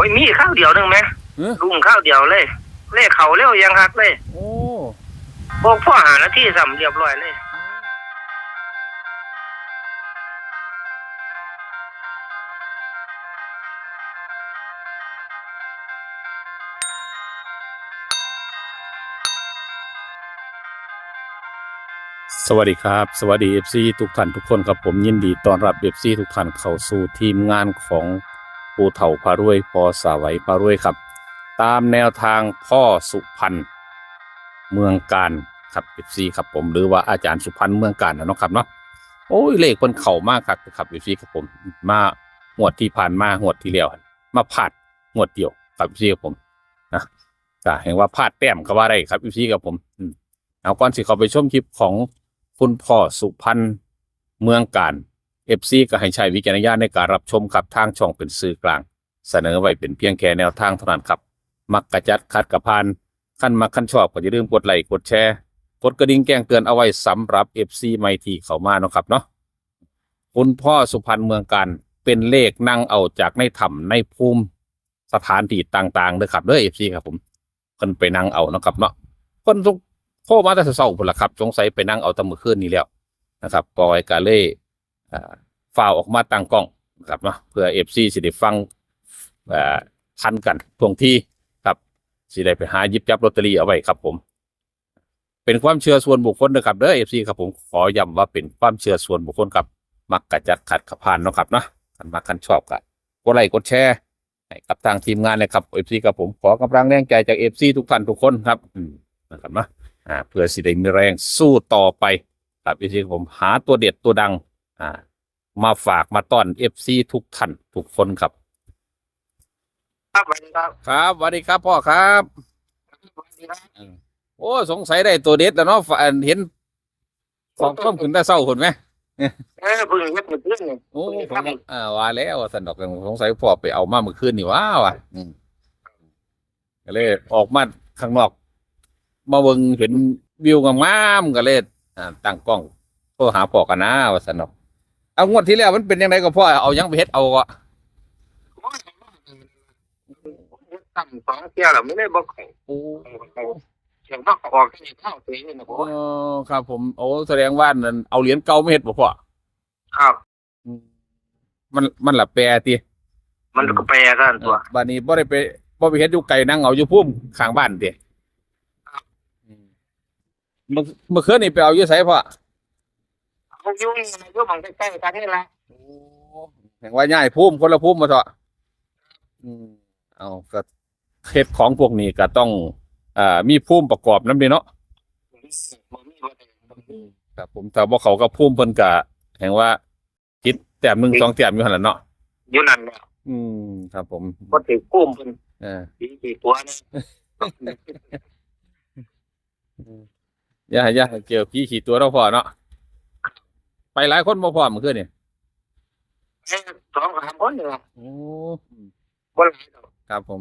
อ้ยมีข้าวเดียวหนึงไหมเอ้อลุงข้าวเดียวเลย เลขเขาเร็วยังครับเลยโอ้พวกพ่อหาหน้าที่สำเรียบร้อยเลย สวัสดีครับ สวัสดีเอฟซีทุกท่านทุกคนครับผมยินดีต้อนรับเอฟซีทุกท่านเข้าสู่ทีมงานของ ปูเถ่าพารวยพอสาวัยพารวยครับ ตามแนวทางพ่อสุพรรณเมืองการครับเอฟซีครับผมหรือว่าอาจารย์สุพรรณเมืองการนะเนาะครับเนาะโอ้ยเลขเพิ่นเข่ามากครับครับเอฟซีครับผมมาหวดที่ผ่านมาหวดที่แล้วมาพลาดหวดเดียวครับเอฟซีครับผมนะก็เห็นว่าพลาดแต้มก็ว่าได้ครับเอฟซีครับผมอืมเอาก่อนสิเขาไปชมคลิปของคุณพ่อสุพรรณเมืองการ เอฟซีก็ให้ใช้วิจารณญาณในการรับชมครับทางช่องเป็นสื่อกลาง เสนอไว้เป็นเพียงแค่แนวทางเท่านั้นครับ มักกระจัดคัดกระพานขั้นมักขั้นชอบก็อย่าลืมกดไลค์กดแชร์กดกระดิ่งแจ้งเตือนเอาไว้สำหรับเอฟซีไม่ทีเข้ามาเนาะครับเนาะคุณพ่อสุพรรณเมืองการเป็นเลขนั่งเอาจากในถ้ำในภูมิสถานที่ต่างๆเด้อครับเด้อเอฟซีครับผมเพิ่นไปนั่งเอานะครับเนาะเพิ่นทุกโทรมาแต่เช้าพุ่นละครับสงสัยไปนั่งเอาตะมือคืนนี้แล้วนะครับปอยกาเล่ ฝ่าวออกมาตั้งกล้องนะครับเนาะเพื่อเอฟซีสิได้ฟังทันกันทวงที่ครับสิได้ไปหายิบจับลอตเตอรี่เอาไว้ครับผมเป็นความเชื่อส่วนบุคคลนะครับเด้อเอฟซีครับผมขอย้ำว่าเป็นความเชื่อส่วนบุคคลครับมักกะจัดขัดขับผ่านเนาะครับเนาะคันมักคันชอบกันกดไลค์กดแชร์ให้กับทางทีมงานเลยครับเอฟซีครับผมขอกำลังแรงใจจากเอฟซีทุกท่านทุกคนครับอืมนะครับเนาะอ่าเพื่อสิได้มีแรงสู้ต่อไปครับวิธีผมหาตัวเด็ดตัวดัง อ่า มาฝากมาต้อนเอฟซีทุกท่านทุกคนครับ ครับสวัสดีครับครับสวัสดีครับพ่อครับสวัสดีครับโอ้สงสัยได้ตัวเด็ดแล้วเนาะฝอันเห็นของต้มขึ้นแต่เศร้าคนไหมเออเพิ่งเฮ็ดเมื่อคืนนี่โอ้เพิ่งผมทำอ่าว่าแล้วว่าสันดอกสงสัยพ่อไปเอามาเมื่อคืนนี่ว้าวอะอืมก็เลยออกมาข้างนอก มาเบิ่งเห็นวิวงามๆก็เลยอ่าตั้งกล้องโทรหาพ่อกันนะว่าสันดอก เอางวดที่แล้วมันเป็นยังไงก็พ่อเอายังไปเฮ็ดเอาอะเฮ็ดตั้งสองเที่ยวแล้วไม่ได้บอกใครโอ้เสียงนอกออกที่ข้าวเสียงนี่นะผมครับ ผมโอ้แสดงว่านั่นเอาเหรียญเก่าไม่เฮ็ดบ่พ่อครับ มันมันละแปรติมันก็แปลกันตัวบ้านนี้บ่ได้ไปบ่ไปเฮ็ดอยู่ไกลนั่งเอาอยู่พุ่มข้างบ้านติอืมเมื่อเมื่อคืนนี่ไปเอาอยู่ไสพ่อ เขายุ่งนี่นะยุ่งมันใกล้ๆกันนี่แหละโอ้แห่งว่าย้ายภูมิคนละภูมิมาเถอะอืมเอาก็เฮ็ดของพวกนี้ก็ต้องอ่ามีภูมิประกอบนำเด้เนาะบ่มีบ่ได้บ่มีครับผมแต่บ่เขาก็ภูมิเพิ่นก็แห่งว่าคิดแต้มหนึงสองแต้มอยู่หั่นล่ะเนาะอยู่นั่นแหละอืมครับ ผมบ่ถือกุ้มเพิ่นเออปีกี่ตัวนี่อย่าอย่าให้เกี่ยวพี่ขี่ตัวเราพอเนาะ ไปหลายคนบ่พอเมื่อคืนนี่แค่สองสามคนนี่ล่ะโอ้บ่หลายดอกครับผม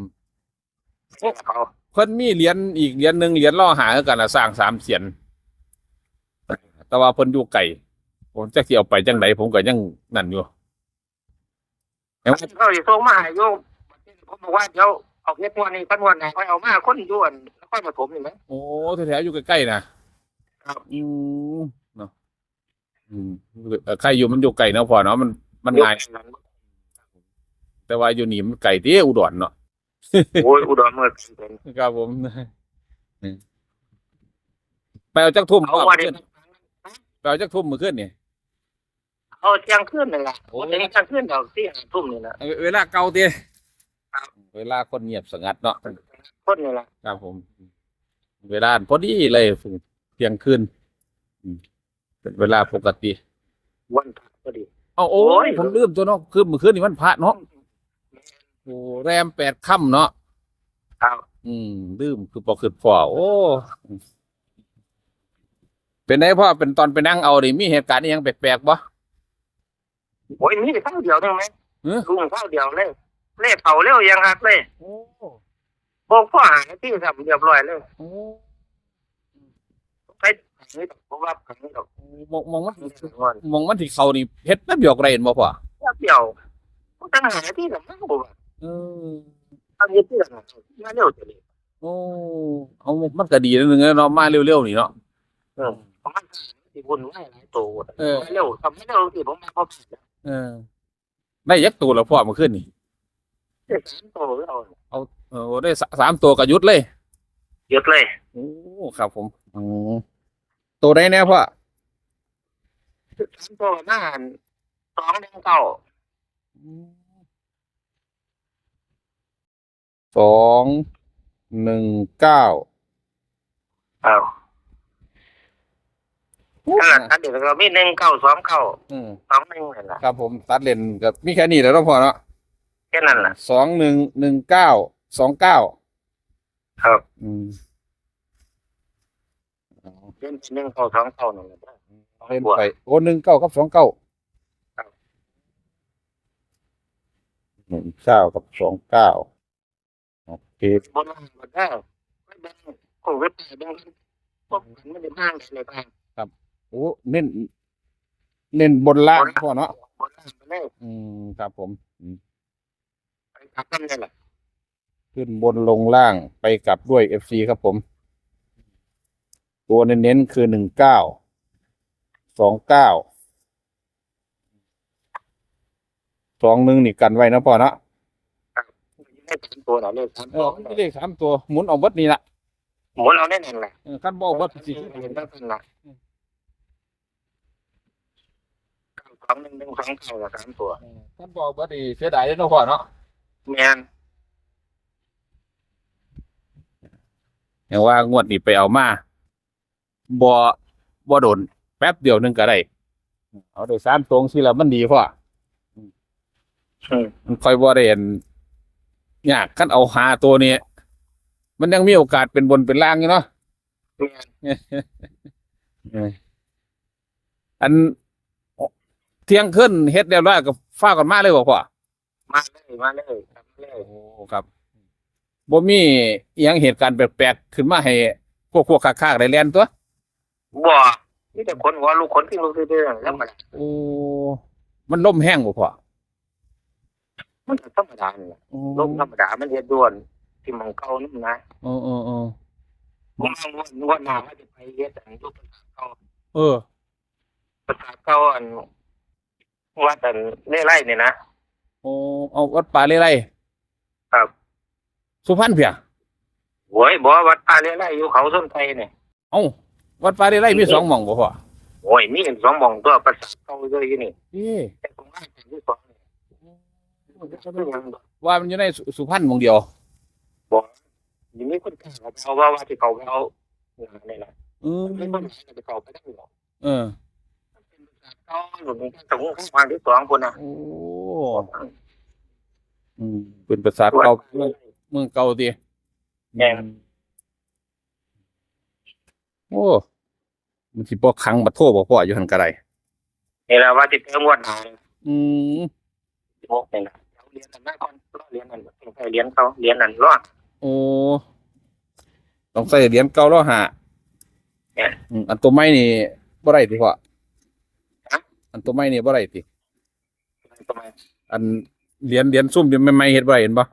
เขาเพิ่นมีเหรียญอีกเหรียญหนึงเหรียญล่อหาคือกันน่ะสร้างสามเสียนแต่ว่าเพิ่นอยู่ไกลผมจักสิเอาไปจังไดผมก็ยังนั่นอยู่เอ้าเขาสิส่งมาให้โยมผมบอกว่าเดี๋ยวเอาเฮ็ดงวดนี้กันงวดไหนค่อยเอามาคนอยู่อันนครปฐมนี่มั้ยโอ้แถวๆอยู่ใกล้ๆนะครับ อืมเนาะ อืมเอ่อใครอยู่มันอยู่ไกลเนาะพอเนาะมันมันง่ายแต่ว่าอยู่นี่มันไกลที่อุดรเนาะโอ้ยอุดรเมื่อเป็นครับผมไปเอาจักทุ่มเอาพ่อว่าเมื่อเดี๋คืยวนไปเอาจักทุ่มเมื่อคืนนี่เอาเที่ยงคืนนี่ล่ะโอ้โอ้เที่ยงคืนดอกที่ห้าทุ่มนี่ล่ะเอาเวลาเก่าตีครับเวลาคนเงียบสงัดเนาะคนนี่ล่ะครับผม เวลาพอดีเลยเที่ยงคืนอืม เป็นเวลาปกติ วันพระพอดี เอาโอ้โอ้ย ยผมลืมตัวเนาะคือเมื่อคืนนี่มันพระเนาะโอ้แรมแปดค่ำเนาะครับอืมลืมคือปอคือพ่อโอ้เป็นไงพ่อเป็นตอนไปนั่งเอาดิมีเหตุการณ์อิหยังแปลกๆบ่ โอ้ยมีข้าวเดียวนึงไหมเอ้อ ลุงข้าวเดียวเลยเลขเขาเร็วยังครับเลยโอ้บอกพ่อหาหน้าที่ทำเรียบร้อยเลยโอ้ไปทาง นี้ดอกผมว่าทางนี้ดอกมองมองมันงอนมองมันที่เขานี่เฮ็ดแป๊บเดียวก็ได้เห็นบ่พ่อแป๊บเดียวผมตั้งหาที่ทำไม่รู้ว่าเออตอนนี้เพื่อนมาเร็วจะเลยโอ้เอามันก็ดีนิดนึงเนาะมาเร็วๆนี่เนาะเออของมันที่บุญไว้หลายตัวเออเร็วทำไม่เร็วที่ผมมาพบเออได้ยักตัวแล้วพ่อมาขึ้นนี่เด็กสามตัวเราเออได้สามตัวก็ยุดเลยยุดเลย โอ้ ครับผม อืม ตัวได้แน่พ่อสามตัวมาสองหนึ่งเก้าสองหนึ่งเก้าเอาถ้าถ้าเดี๋ยวเรามีหนึ่งเก้าสองเก้าอืมสองหนึ่งนั่นแหละครับผมตัดเลนกับมีแค่นี้แล้วเนาะพ่อเนาะแค่นั้นแหละสองหนึ่งหนึ่งเก้าสองเก้าครับ อืม เป็นหนึ่งเก้าสองเก้าหนั่นแหละเล่นไปโอ้หนึ่งเก้ากับสองเก้าหนึ่งเก้ากับสองเก้าโอเคบนล่างบนล่าไม่เป็นโควิดไม่เป็นพวกมันไม่ได้บ้างเลยบ้างโอ้เน้น เน้นบนล่างพ่อเนาะบนล่างไปเลยอืมครับผมอืมไปทักกันนี่แหละขึ้นบนลงล่างไปกลับด้วยเอฟซีครับผม ตัวเน้นๆคือหนึ่งเก้าสองเก้าสองหนึ่งนี่กันไว้นะพ่อเนาะไม่เป็นตัวไหนเลยสามเอตัวอไม่เลขสามตัวหมุนเอาเบัดนี่ละหมุนเอาแน่นๆแหละเออขั้นบอกเบัดสิเห็นตั้งแต่ละสองหนึ่งหนึ่งสองเก้าสามตัวขั้นบอกเบัดนี่เสียดายเลยเนาะพ่อเนาะแมนอย่างว่างวดนี้ไปเอามา บ่บ่โดนแป๊บเดียวหนึงก็ได้เอาโดยสามตรงสิละมันดีพ่ออืมมันค่อยบ่ได้เห็นยากขั้นเอาหาตัวนี้มันยังมีโอกาสเป็นบนเป็นล่างอยู่เนาะแมนอันเที่ยงขึ้นเฮ็ดเรียบร้อยกับฟ้าก่อนมาเลยบ่พ่อมาเลยมาเลยทำเลยโอ้ครับบ่มีอีหยังเหตุการณ์แปลกๆขึ้นมาให้พวกพวกค้าๆได้แล่นตัว บ่นี่แต่คนหัวลูกคนที่ลูกเรื่อยๆแล้วมันโอ้ มันล่มแห้งบ่พ่อมันก็ธรรมดาเนี่ยโอ้ลมธรรมดามันเรียดด่วน ที่มองเก่านั่นนะโอ้โอ้โอ้ผมเอางวดงวดหน้าว่าจะไปเรียดอันรูปภาษาเก่าเออ ภาษาเก่าอันว่าแต่เล่ไล่เนี่ยนะ โอ้เอาวัดป่าเรื่อยครับๆสุพรรณเพียโว้ยบอกว่าวัดป่าเล่ไล่อยู่เขาส้นไทรเนี่ย เอ้า วัดป่าเรื่อยๆมีสองหม่องบ่พ่อโอ้ยมีสองหมองตัวภาษาเก่าเลยอยู่นี่เอ๊ะแต่ผมว่าแต่ที่สองเนี่ยมันก็เป็นอย่างว่ามันอยู่ในสุสุพรรณหม่องเดียวยังมีคนกล้าเอาไปเอาว่าว่าที่เขาไปเอาเนี่ยนะเออไม่คนไหนจะไปเขาไปได้หรอกเออเป็นภาษาเก่าหรือเป็นสมุนข้างที่สองคนนะโอ้อืมเป็นภาษาเก่าเมืองเมืองเก่าติแม่น โอ้มันสิบ่ขังบ่โทษบ่พ่ออยู่หั่นก็ได้นี่แหละว่าที่เป็นงวดหนาอืมโมกนี่นะเขาเรียนกันหน้าก่อนรอเรียนนั่นเป็นใครเรียนเขาเรียนนั่นรอด โอ้ต้องใส่เหรียญเก่าแล้วหาเนี่ยอืมอันตัวใหม่นี่บ่ได้ติพ่อฮะ อันตัวใหม่นี่บ่ได้ติทำไมอันเหรียญเหรียญซุ่มที่ใหม่ๆเฮ็ดบ่ได้เห็นบ่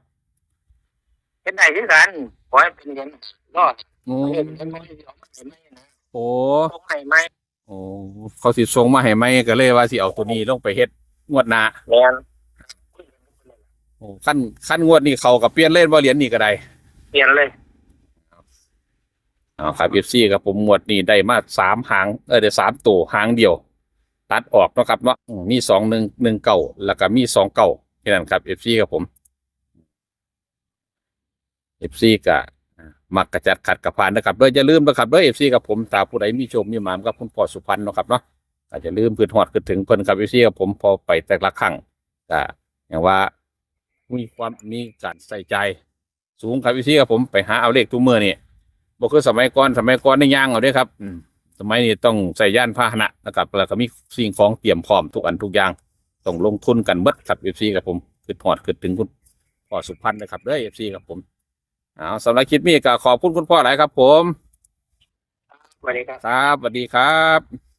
เป็นได้ที่กันขอให้เป็นเรียนรอดโอ้ เรียนเป็นไม่ยอมเห็นไหมนะ โอ้ตรงไหนไหมโอ้เขาสิส่งมาให้ใหม่ก็เลยว่าสิเอาตัวนี้ลงไปเฮ็ดงวดหน้าเรียนโอ้ขั้นขั้นงวดนี้เขาก็เปลี่ยนเล่นบ่เหรียญนี่ก็ได้เปลี่ยนเลยเอาครับ FC ครับผมงวดนี้ได้มาสามหางเออได้สามตัวหางเดียว ตัดออกเนาะครับเนาะอืมมีสองหนึ่งหนึ่งเก่าแล้วก็มีสองเก่าแค่นั้นครับ FC ครับผม FC ก็ มักกระจัดขัดกระพานนะครับโดยอย่าลืมนะครับด้วย FC กับผมตาผู้ใดมีชมมีหมามกับคุณพ่อสุพรรณนะครับเนาะก็จจะลืมพื้นหอดขึ้นถึงเพิ่นกับ FC กับผมพอไปแต่ละครั้งก็อย่างว่ามีความมีการใส่ใจสูงครับ FC กับผมไปหาเอาเลขทุกมือนี่บ่คือสมัยก่อนสมัยก่อนในย่างเอาด้อครับสมัยนี้ต้องใส่ย่านพาหนะนะครับแล้วก็มีสิ่งของเตรียมพร้อมทุกอันทุกอย่างต้องลงทุนกันเบิดครับ FC กับผมคือหอดคือถึงคุณพ่อสุพรรณนะครับเด้อ FC กับผม เอาสำหรับคลิปนี้ก็ขอบคุณคุณพ่อหลายครับ ผมสวัสดีครับครับสวัสดีครับ